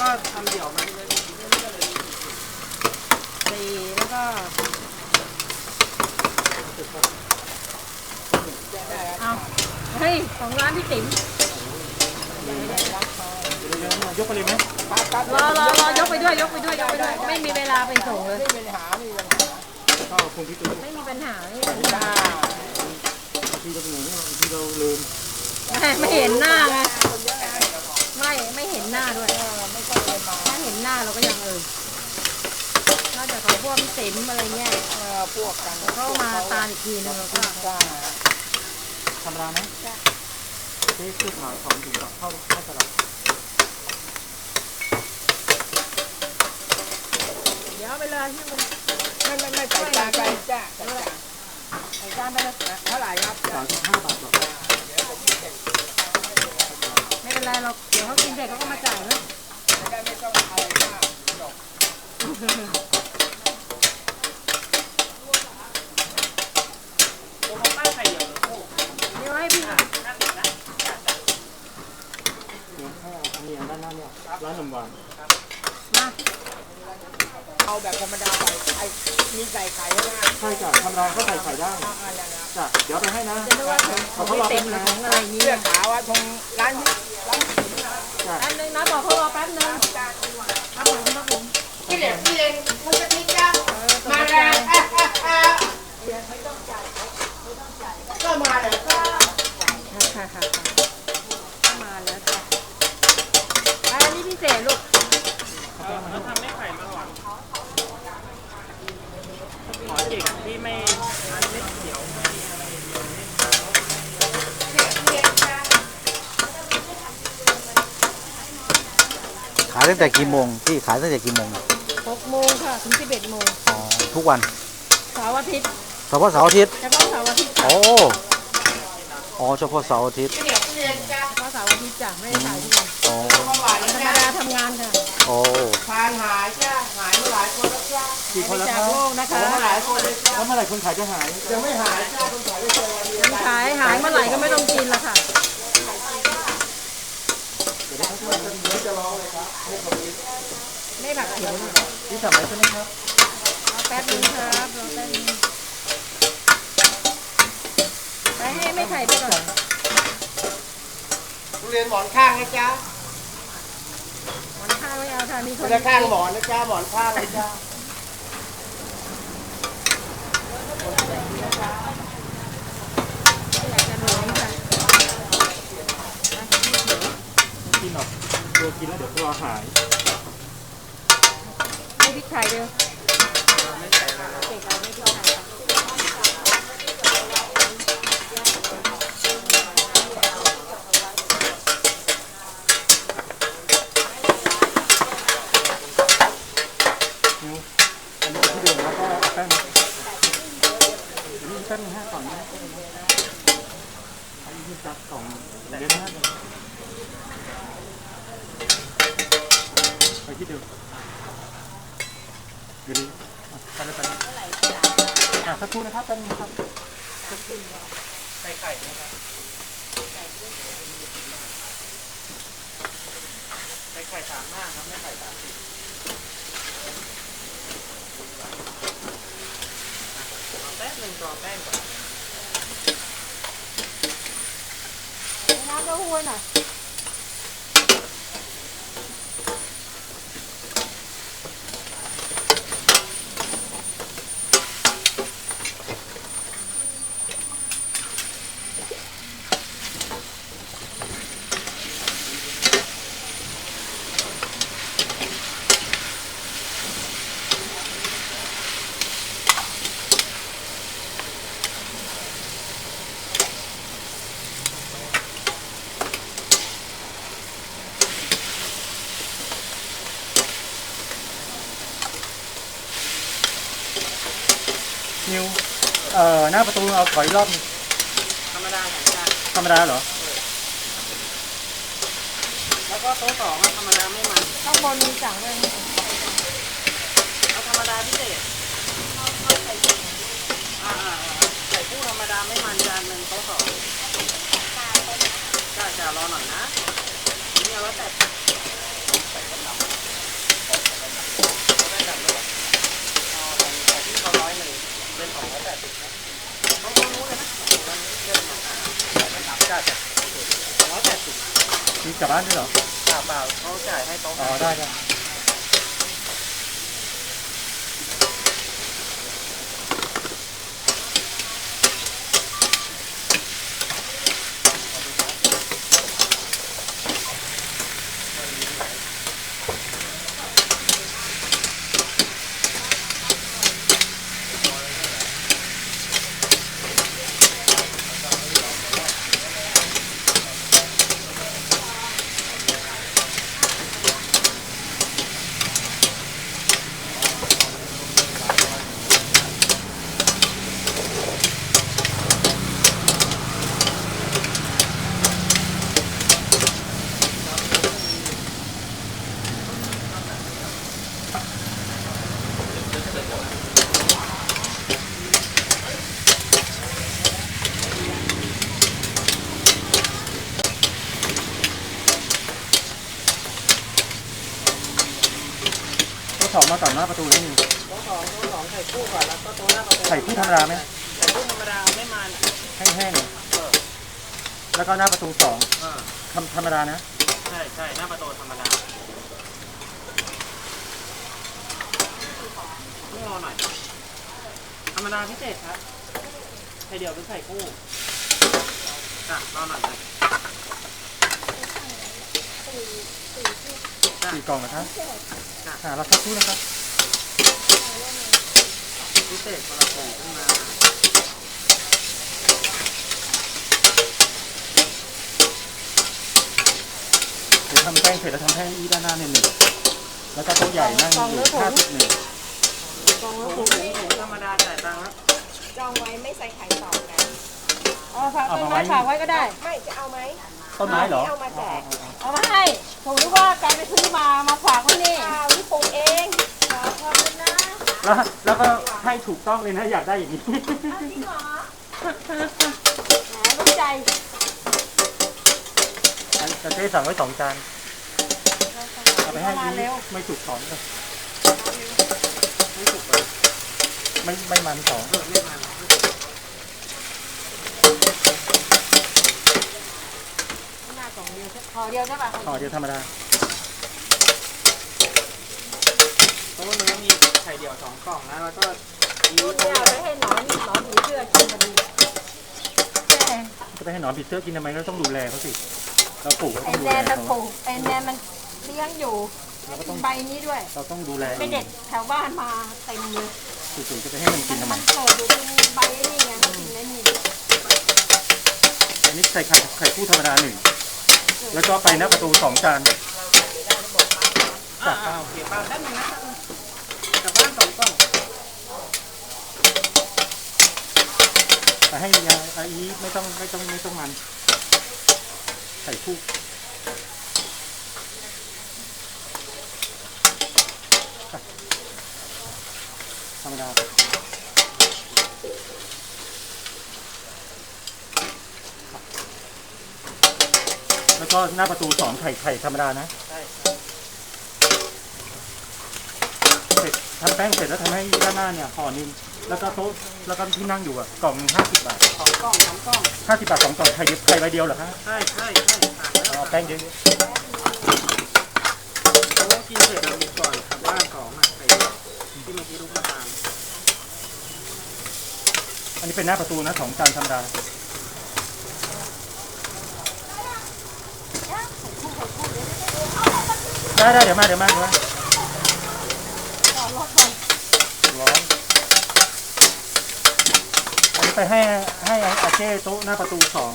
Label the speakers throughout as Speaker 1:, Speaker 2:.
Speaker 1: ก็ทำเดี่ยวมาเรื่อย
Speaker 2: สี่แล้วก็เอาเฮ้ยของร้านพี่ติ๋ม
Speaker 3: ยกไปเลยไหม
Speaker 2: รอรอรอยกไปด้วยยกไปด้วยยกไปด้วย ไม่มีเวลาไปส่งเลย
Speaker 1: ไม่มีปัญหาไม่มีปัญหา
Speaker 3: ก็คงพี่ตุ้ย
Speaker 2: ไม่มีปัญหาไม่มี
Speaker 1: จ้า
Speaker 3: ที่เราเหนื่อยเนี่ยที่เราลืม
Speaker 2: ไม่เห็นหน้าไง ไม่ไม่เห็นหน้าด้วย
Speaker 1: ไม่ต้องเลยมา
Speaker 2: ถ้าเห็นหน้าเราก็ยังเออนอกจากของพวกพี่ติ๋มอะไรเงี้ย
Speaker 1: เออพวกกัน
Speaker 2: เข้ามาตามอีกทีนึงเราก็
Speaker 1: จ้า
Speaker 3: ธรรมดาไหมเทเครื่องหาสองถุงกับเข้าเข้าตลาด
Speaker 2: เดี๋ยวไปเลยให้มัน
Speaker 1: ไม่ไม่ไม่ใส่จานไปจ้าใส่จาน
Speaker 2: ใส่จานไปเลย
Speaker 1: เท่าไหร่ครับ
Speaker 3: สามสิบห้าบาทหรอก
Speaker 2: ไม่ เป็นไรเราเดี๋ยวเขากินเสร็จเขาก็มาจ่ายแล้ว
Speaker 1: จะได้ไม่ต้องอะไรมากจบ
Speaker 2: เดี๋ยวให้พี่
Speaker 3: เดียวให้อันนี้อันด้านหน้าเนี่ยร้านนมหวาน
Speaker 2: มา
Speaker 1: เอาแบบธรรมดาไปไอ้มีใส่ไข่ใช่ไหม
Speaker 3: ใช่จ้ะธรรมดาก็ใส่ไข่ได้
Speaker 1: อ่านั่นนะ
Speaker 3: จ้ะเดี๋ยวไปให้นะ
Speaker 2: จะดูว่าของพี่ติ๋มหรือของอะไรนี้
Speaker 1: เสื้อขาวว่าตรงร้านที่
Speaker 2: แป๊บนึงนะบอกเขารอแป๊บนึงครับผมครับผม
Speaker 1: ที่เหลือที่เลนคุณจะทิ้งจ้า
Speaker 2: เออตก
Speaker 1: มา
Speaker 2: ใจ
Speaker 1: แล้วก็มาเลยก็
Speaker 2: ค่ะค่ะค่ะมาแล้วจ้ะอันนี้พิเศษลูก
Speaker 3: ขอเอกที่ไม่อันเล็กเขียว
Speaker 4: ขายตั้ง แต่กี่โมงพี่ขายตั้งแต่กี่โมง
Speaker 2: หกโมงค่ะถึงสิบเอ็ดโมง
Speaker 4: อ๋อทุกวัน
Speaker 2: เสาร์อาทิตย์
Speaker 4: เฉพาะเสาร์อาทิตย์
Speaker 2: เฉพาะเสาร์อาทิตย์จ้ะ
Speaker 4: โอ้อ๋อเฉพาะเสาร์อาทิตย์
Speaker 2: เฉพาะเสาร์อาทิตย์จ้ะไม่ได้ขายทุกวัน
Speaker 4: อ๋อ
Speaker 2: ธรรมดาทำงานค่ะ
Speaker 4: โอ้
Speaker 1: ทานหายจ้าหายมาหลายคนแล้วจ้า
Speaker 3: กี่คนแล้ว
Speaker 2: จา
Speaker 3: ค
Speaker 2: ก
Speaker 3: รับ
Speaker 2: โลกนะคะ
Speaker 1: หลายคนเลยจ้า
Speaker 3: แล้วเมื่อไหร่คนขายจะหาย
Speaker 1: ยังไม่หายจ้าคนขายไม่เจอวันเดียว
Speaker 2: มันขายหายเมื่อไหร่ก็ไม่ต้องกินละค่ะ
Speaker 1: จะรอเลยครับ
Speaker 2: ไม่ผักเขียวนะ
Speaker 3: ที่สั่งไว้ใช่ไหมครับ
Speaker 2: รอแป๊บนึงครับรอแป๊บนึงไปให้ไม่ไข่ไปก่อน
Speaker 1: ทุเรียนหมอนข้างนะจ๊ะ
Speaker 2: หมอนข้างไม่เอาค่ะมีคน
Speaker 1: ทุเรียนข้างหมอนนะจ๊ะหมอนข้างนะจ๊ะ
Speaker 2: อยากจะหนุนค่ะ
Speaker 3: กินหรอกตัว กินแล้วเดี๋ยวตัวหาย
Speaker 2: ไม่พริกไทยเดียวเก่งเอาไม่พริกไทยค่ะ
Speaker 3: นิ้วอันนี้ที่เดิมแล้วก็เอาแป้งอันนี้แป้งห้ากล่องนะอันนี้ที่จัดกล่องเดี๋ยวนะ ไปที่เดิมเดี๋ยวนี้อะไปเลยไปเลยอะสักครู่นะครับแป๊บนึงครับใส่ไข่นะครับใส่ไข่สามหน้าครับไม่ไข่สามสิบแป๊บหนึ่งรอแป้งก่อน
Speaker 2: น้ำเต้าหู้หน่อย
Speaker 3: นิวเอ่อหน้าประตูเอาถอยรอบนึง
Speaker 1: ธรรมดาของจ้า
Speaker 3: ธรรมดาเหรอ
Speaker 1: แล้วก็โต๊ะสองธรรมดาไม่มัน
Speaker 2: ข้างบนมีสั่งเลย
Speaker 1: เอาธรรมดาพิเศษอ่าใส่คู่ธรรมดาไม่มันจานหนึ่งโต๊ะสองจ้าจ้ารอหน่อยนะนี่เอาแล้วแต่
Speaker 3: มีกลั บบ้านด้วยเหรอ
Speaker 1: เปล่าเขาจ่ายให้โต๊ะ
Speaker 3: อ๋อได้ได้ก็ สองมาต่อหน้าประตูนี่
Speaker 1: โต๊ะสองโต๊ะสองใส่คู่ก่อนแล้วก็โต๊ะหน้าประตู
Speaker 3: ใส่คู่ธรรมดาไหม
Speaker 1: ใส่คู่ธรรมดาไม่มัน
Speaker 3: แห้งๆแล้วก็หน้าประตูสอง
Speaker 1: เออ
Speaker 3: ธรรมธรรมดานะ
Speaker 1: ใช่ใช่หน้าประตูธรรมดาไม่รอหน่อยธรรมดาพิเศษครับใส่เดี่ยวหรือใส่คู่จ้ะรอหน่อยเลย
Speaker 3: สี่กล่องนะครับอ่าเราสักครู่นะครับ
Speaker 1: พิเศษคนละถุงขึ้นมา
Speaker 3: เดี๋ยวทำแป้งเสร็จแล้วทำให้อีด้านหน้าเนี่ยหนึ่งแล้วก็โต๊ะใหญ่นั่งอยู่ห้าสิบหนึ่ง
Speaker 2: กอง
Speaker 1: ถุ
Speaker 2: ละ
Speaker 1: ง
Speaker 2: ถุง
Speaker 1: ถุงถุงธรรมดาจ่ายตังค์แล้ว
Speaker 5: จองไว้ไม่ใส่ไข่ต่อกัน
Speaker 2: เอาฝากต้นไม้ฝากไว้ก็ได้
Speaker 5: ไม่จะเอาไหม
Speaker 3: ต้นไม้เหรอ
Speaker 5: เอามาแจก
Speaker 2: เอามาให้ผมรู้ว่าแกไปซื้อมามาฝากไว้นี่
Speaker 5: ข้าวนี่ปรุงเอง
Speaker 2: ขอบคุณนะ
Speaker 3: แล้วแล้วก็ให้ถูกต้องเลยนะอยากได้อย่างนี้
Speaker 2: แหมรู้ใจ
Speaker 3: จะเจ๊สั่งไว้สองจานเอาไปให้
Speaker 2: มา
Speaker 3: อี
Speaker 2: เร็ว
Speaker 3: ไม่สุกสองเลยไม่ไม่มันสอง
Speaker 2: หน้ากล่ องเดียวขอเดียวใช่ป่ะ
Speaker 3: ห่อเดียวธรรมดา
Speaker 1: โต๊ะเนื้อมีไข่เดี่ยวสองกล่องนะแล้วก็มี
Speaker 5: รุ่น
Speaker 1: โต๊ะ
Speaker 5: เนี่ยเอาไว้ให้หนอนหนอนผีเสื้อกินพอดี
Speaker 2: แม่
Speaker 3: จะไปให้หนอนผีเสื้อกินทำไมเราต้องดูแลเขาสิเราปลูกเรา
Speaker 2: ไอ
Speaker 3: ต้องดู
Speaker 2: แน
Speaker 3: แล
Speaker 2: นมัน
Speaker 3: เขา
Speaker 2: ปลูกไอแนนมันเลี้ยงอยู่
Speaker 3: เราก็ต้อง
Speaker 2: ใบนี้ด้วย
Speaker 3: เราต้องดูแล
Speaker 2: ไปเด็ดแถวบ้านมาเต็มเลย
Speaker 3: จู่ๆจะไปให้มันกิ
Speaker 2: มันน
Speaker 3: ทำไม
Speaker 2: มันเกิดอยู่ตรงใบนี่ไงมันกินได้นี่
Speaker 3: อันนี้ใส่ไข่ไข่คู่ธรรมดาหนึ่ง แล้วก็ไปหน้าประตูสองจาน
Speaker 1: อ่าอ่าโอเคป้าแป๊บนึงนะกับบ้านสองกล่อง
Speaker 3: แต่ให้ยาอาอีไม่ต้องไม่ต้องไม่ต้องมันใส่คู่ธรรมดา แล้ว ก็หน้าประตูสองไข่ไข่ธรรมดานะ
Speaker 1: ใช่
Speaker 3: เสร็จทำแป้งเสร็จแล้วทำให้ด้านหน้าเนี่ยห่อหนึงแล้วก็โต๊ะแล้วก็ที่นั่งอยู่อะกล่องห้าสิบบาท
Speaker 1: สองกล่องสามกล่อง
Speaker 3: ห้าสิบบาทสองกล่องไข่เดียวไข่ใบเดียวเหรอฮะ
Speaker 1: ใช่ใช่ใช่ค่ะแล้ว
Speaker 3: เอาแป้งเยอะ
Speaker 1: เพราะว่ากินเสร็จแล้วมีก่อนกลับบ้านสองอะไข่เดี่ยวที่เมื่อกี้ลูกมาตาม
Speaker 3: ๆอันนี้เป็นหน้าประตูนะสองจานธรรมดา ได้ได้เดี๋ยวมาเดี๋ยวมาเดี๋ยวมาร้อนอันนี้ไปให้ให้อาเจ้โต๊ะหน้าประตูสอง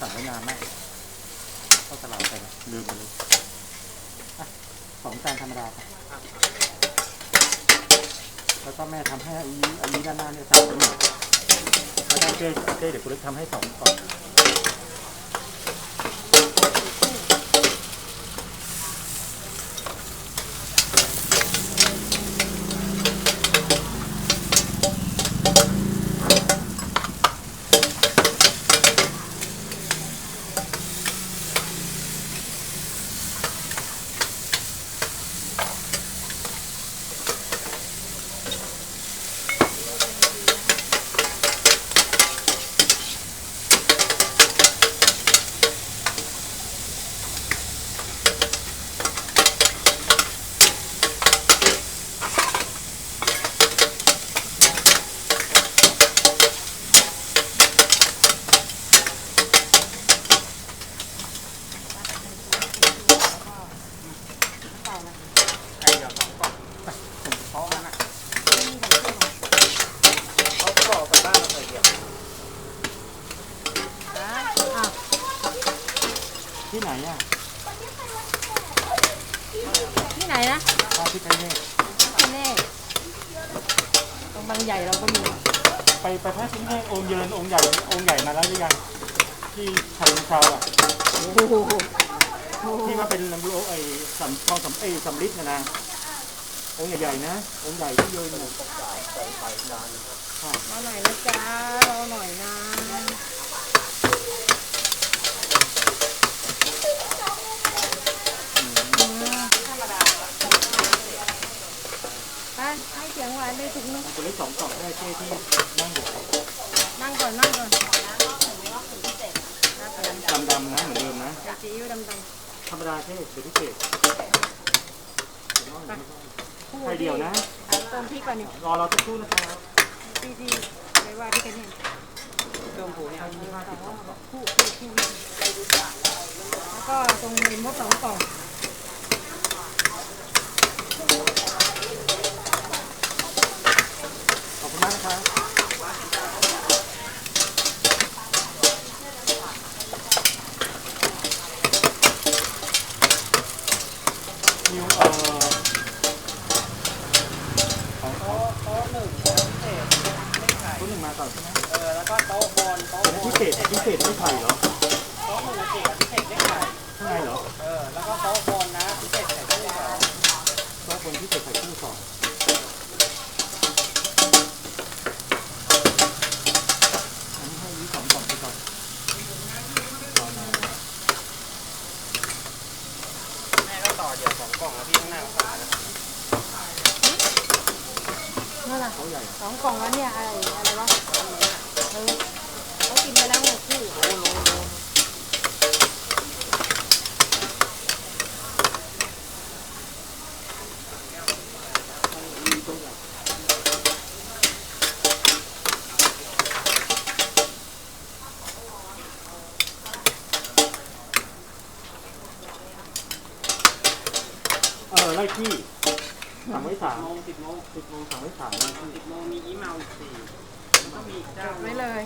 Speaker 3: สั่งไว้นานมากเข้าตลาดไปแล้วลืมไปเลยอะสองจานธรรมดาครับ แล้วก็แม่ทำให้อันนี้อันนี้ด้านหน้าเนี่ยสามหนึ่งแล้วก็เจ้เจ้เดี๋ยวคุณเล็กทำให้สองก่อ ที่ไหนอะที่ไหนนะพระพิกเน
Speaker 2: ตที่แน่ตรงบางใหญ่เราก็มี
Speaker 3: ไปไปพระพิคเนตองค์เยินองค์ใหญ่องค์ใหญ่มาแล้วหรือยังที่ไทยชาวอะที่มาเป็นลำโลไอ้สำทองสำเอสำลิศนะนะองค์ใหญ่ๆนะองค์ใหญ่ที่ยืนหมด
Speaker 2: รอหน่อยนะจ้ารอหน่อยนะ วานไปถุงนึง
Speaker 3: ตัวเล็กสองกล่องได้เท่ที่นั่งอยู่
Speaker 2: นั่งก่อนนั่งก่อน
Speaker 3: ดำๆนะเหมือนเดิมนะ
Speaker 2: ใส่ซีอิ๊วดำดำ
Speaker 3: ธรรมดาเท่เดี๋ยวพิเศษ
Speaker 2: ๆคู่
Speaker 3: ไข่เดียวนะ
Speaker 2: ต้มพริกก่อนนี่
Speaker 3: รอเราสักครู่นะครับ
Speaker 2: ที่ที่ไปว่าที่กันเนี่ย
Speaker 1: เครื่องผูเนี่ย
Speaker 2: คู่คู่คู่แล้วก็ตรงริมมดสองกล่อง
Speaker 3: ขอบคุณมากนะครับนิวเอ่อของ
Speaker 1: โต๊ะโต๊ะหนึ่งโต๊ะพิเศษไม่ไข่
Speaker 3: ตัวหนึ่งมาก่อนใช่ไหม
Speaker 1: เออแล้วก็โต๊ะบนโต๊ะ
Speaker 3: แต่
Speaker 1: บ
Speaker 3: พิ
Speaker 1: น
Speaker 3: เศษพิเศษไม่ไข่เหรอ
Speaker 1: โต๊ะหนึ่งพิเศษพิเศษได้ไข่
Speaker 3: ข้างในเหรอ
Speaker 1: เออแล้วก็โต๊ะบนนะพิเศษไข่คู่สอง
Speaker 3: ก็บนพิเศษไข่คู่สองอันนี้ให้ยี่สองกล่องไปก่อนรอนาน
Speaker 1: แม่ก็ต่อเดี๋ยวสองกล่องแล้วพี่ข้างหน้าก็ต่อนะ
Speaker 2: นั่นแหละ
Speaker 3: เขาใหญ่
Speaker 2: สองกล่องแล้วเนี่ยอะไรอะไรวะเออเขากินไปแล้วไงคู่
Speaker 3: เออไล่ที่สั่งไว้สาม
Speaker 1: โมงสิบโมง
Speaker 3: สิบโมงสั่งไว้สามไล่ที่
Speaker 1: สิบโมงมีอีเมลอีกสี่แล้วก็มีอีกเจ้า
Speaker 2: ไว้เลย